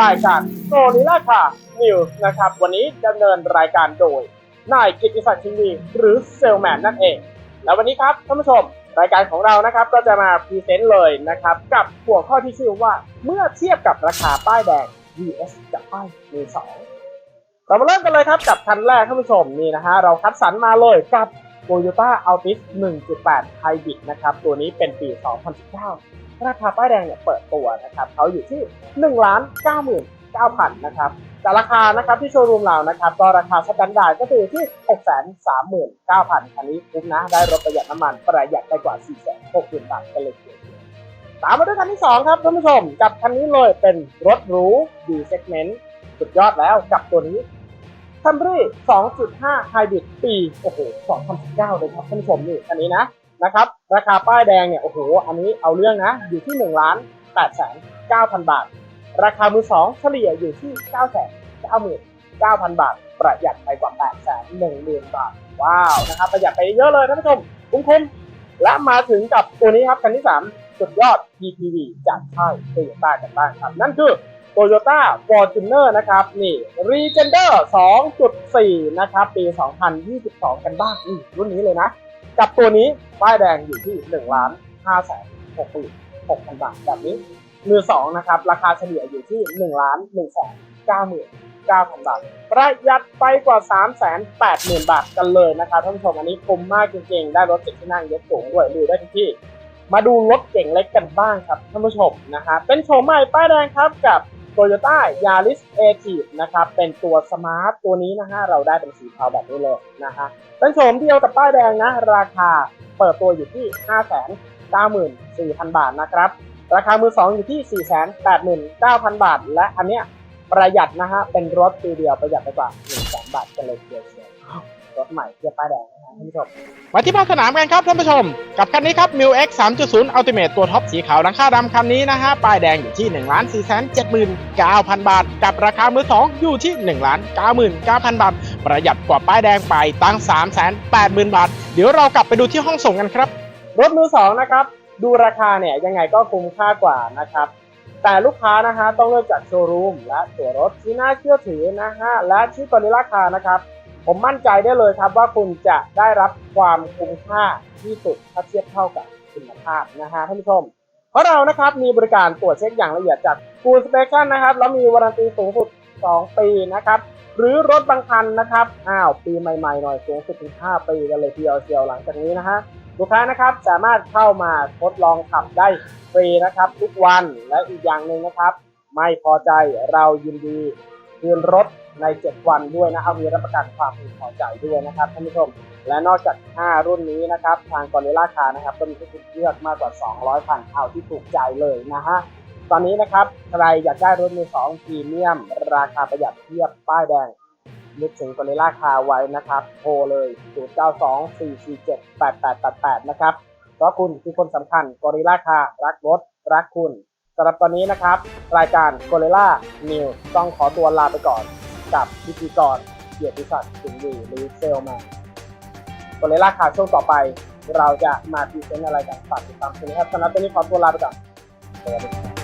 รายการโซนิล่าค่ะนิวนะครับ วันนี้ดำเนินรายการโดย นายกิติศักดิ์ชินดีหรือเซลแมนนั่นเอง แล้ววันนี้ครับท่านผู้ชมรายการของเรานะครับก็จะมาพรีเซนต์เลยนะครับ กับหัวข้อที่ชื่อว่าเมื่อเทียบกับราคาป้ายแดง vs กับป้ายมือสองเรามาเริ่มกันเลยครับกับคันแรกท่านผู้ชมนี่นะฮะเราคัดสรรมาเลยกับ Toyota Altis 1.8 Hybrid นะครับตัวนี้เป็นปี 2019 ราคาป้ายแดงเนี่ยเปิดตัวนะครับเขาอยู่ที่1ล้าน99,000นะครับแต่ราคานะครับที่โชว์รูมเรานะครับก็ราคาสแตนดาร์ดก็คือที่ 639,000คันนี้คุ้มนะ ได้รถประหยัดน้ำมันประหยัดไปกว่า 4 6 0 0 0 บาทกันเลยทีเดียวตามมาด้วยคันที่ 2 ครับท่านผู้ชม กับคันนี้เลยเป็นรถหรู D segment สุดยอดแล้วกับตัวนี้คัมรี่ 2.5 Hybrid ปี โอ้โห 2019 เลยครับท่านผู้ชมนี่อันนี้นะ นะครับ ราคาป้ายแดงเนี่ยโอ้โหอันนี้เอาเรื่องนะ อยู่ที่1ล้าน8แสน9,000บาท ราคามือ2เฉลี่ยอยู่ที่9แสน99,000บาท ประหยัดไปกว่า8แสน10,000บาท ว้าวนะครับ ประหยัดไปเยอะเลยท่านผู้ชมคุ้มๆและมาถึงกับตัวนี้ครับคันที่ 3 สุดยอด PPV จากค่ายโตโยต้ากันบ้างครับ นั่นคือ Toyota Fortuner นะครับ นี่ Regender 2.4 นะครับ ปี 2022 กันบ้างอืมรุ่นนี้เลยนะ กับตัวนี้ป้ายแดงอยู่ที่1ล้าน5แสน6 6 0 0บาทแบบนี้มือ2นะครับราคาเฉลี่ยอยู่ที่1ล้าน1แสน9 9,000บาทประหยัดไปกว่า3 8 0 0 0 0บาทกันเลยนะครับท่านผู้ชมอันนี้คุ้มมากจริงๆ ได้รถจิตที่นั่งยกสูงด้วยดูได้ทุกที่ มาดูรถเก่งเล็กกันบ้างครับท่านผู้ชมนะฮะเป็นโฉมใหม่ป้ายแดงครับกับ Toyota Yaris a t i v นะครับ เป็นตัวสมาร์ทตัวนี้นะฮะ เราได้เป็นสีเทาแบบนี้เลยนะฮะ เป็นโฉมเดียวกับป้ายแดงนะ ราคาเปิดตัวอยู่ที่ 594,000 บาทนะครับ ราคามือ2อยู่ที่ 489,000 บาท และอันเนี้ยประหยัดนะฮะ เป็นรถปีเดียวประหยัดไปกว่า1แสน บาทกันเลยทีเดียวเชียวรถใหม่เทียบป้ายแดงนะฮะท่านผู้ชมมาที่ภาคสนามกันครับท่านผู้ชม กับคันนี้ครับ m i l X 3.0 Ultimate ตัวท็อปสีขาวหลังคาดำคันนี้นะฮะป้ายแดงอยู่ที่ 1 4 7 9 0 0 บาท กับราคามือ2อยู่ที่ 1 9 9 0 0 0 บาท ประหยัดกว่าป้ายแดงไปตั้ง 3 8 0 0 0 0 บาท เดี๋ยวเรากลับไปดูที่ห้องส่งกันครับ รถมือ2นะครับ ดูราคาเนี่ยยังไงก็คุ้มค่ากว่านะครับ แต่ลูกค้านะฮะต้องเลือกจากโชว์รูมและตัวรถที่น่าเชื่อถือนะฮะและที่ตัวนี้ราคานะครับ ผมมั่นใจได้เลยครับว่าคุณจะได้รับความคุ้มค่าที่สุดถ้าเทียบเท่ากับคุณภาพนะฮะท่านผู้ชม เพราะเรานะครับมีบริการตรวจเช็คอย่างละเอียดจาก Full Inspection นะครับแล้วมีวารันตีสูงสุด 2 ปีนะครับหรือรถบางคันนะครับอ้าวปีใหม่ๆหน่อยสูงสุดถึง5ปีกันเลยทีเดียวเชียวหลังจากนี้นะฮะ ลูกค้านะครับสามารถเข้ามาทดลองขับได้ฟรีนะครับ ทุกวันและอีกอย่างหนึ่งนะครับ ไม่พอใจเรายินดีคืนรถใน 7 วันด้วยนะครับมีรับประกันความพึงพอใจด้วยนะครับท่านผู้ชม และนอกจาก 5 รุ่นนี้นะครับ ทางกอริล่าคานะครับ ก็มีให้คุณเลือกมากกว่า 200คันเอาที่ถูกใจเลยนะฮะตอนนี้นะครับ ใครอยากได้รถมือ2พรีเมียม ราคาประหยัดเทียบป้ายแดง นึกถึงกอริล่าคาไว้นะครับโทรเลย 0924478888 นะครับเพราะคุณคือคนสำคัญกอริล่าคารักรถ รักคุณสำหรับตอนนี้นะครับ รายการกอริล่านิวต้องขอตัวลาไปก่อน กับพิธีกรเกียรติศักดิ์สิงห์ดีหรือเซลแมนกอริล่าคาช่วงต่อไป เราจะมาพรีเซนต์อะไรกันฝากติดตามชมนะครับสำหรับตอนนี้ขอตัวลาไปก่อนสวัสดีครับ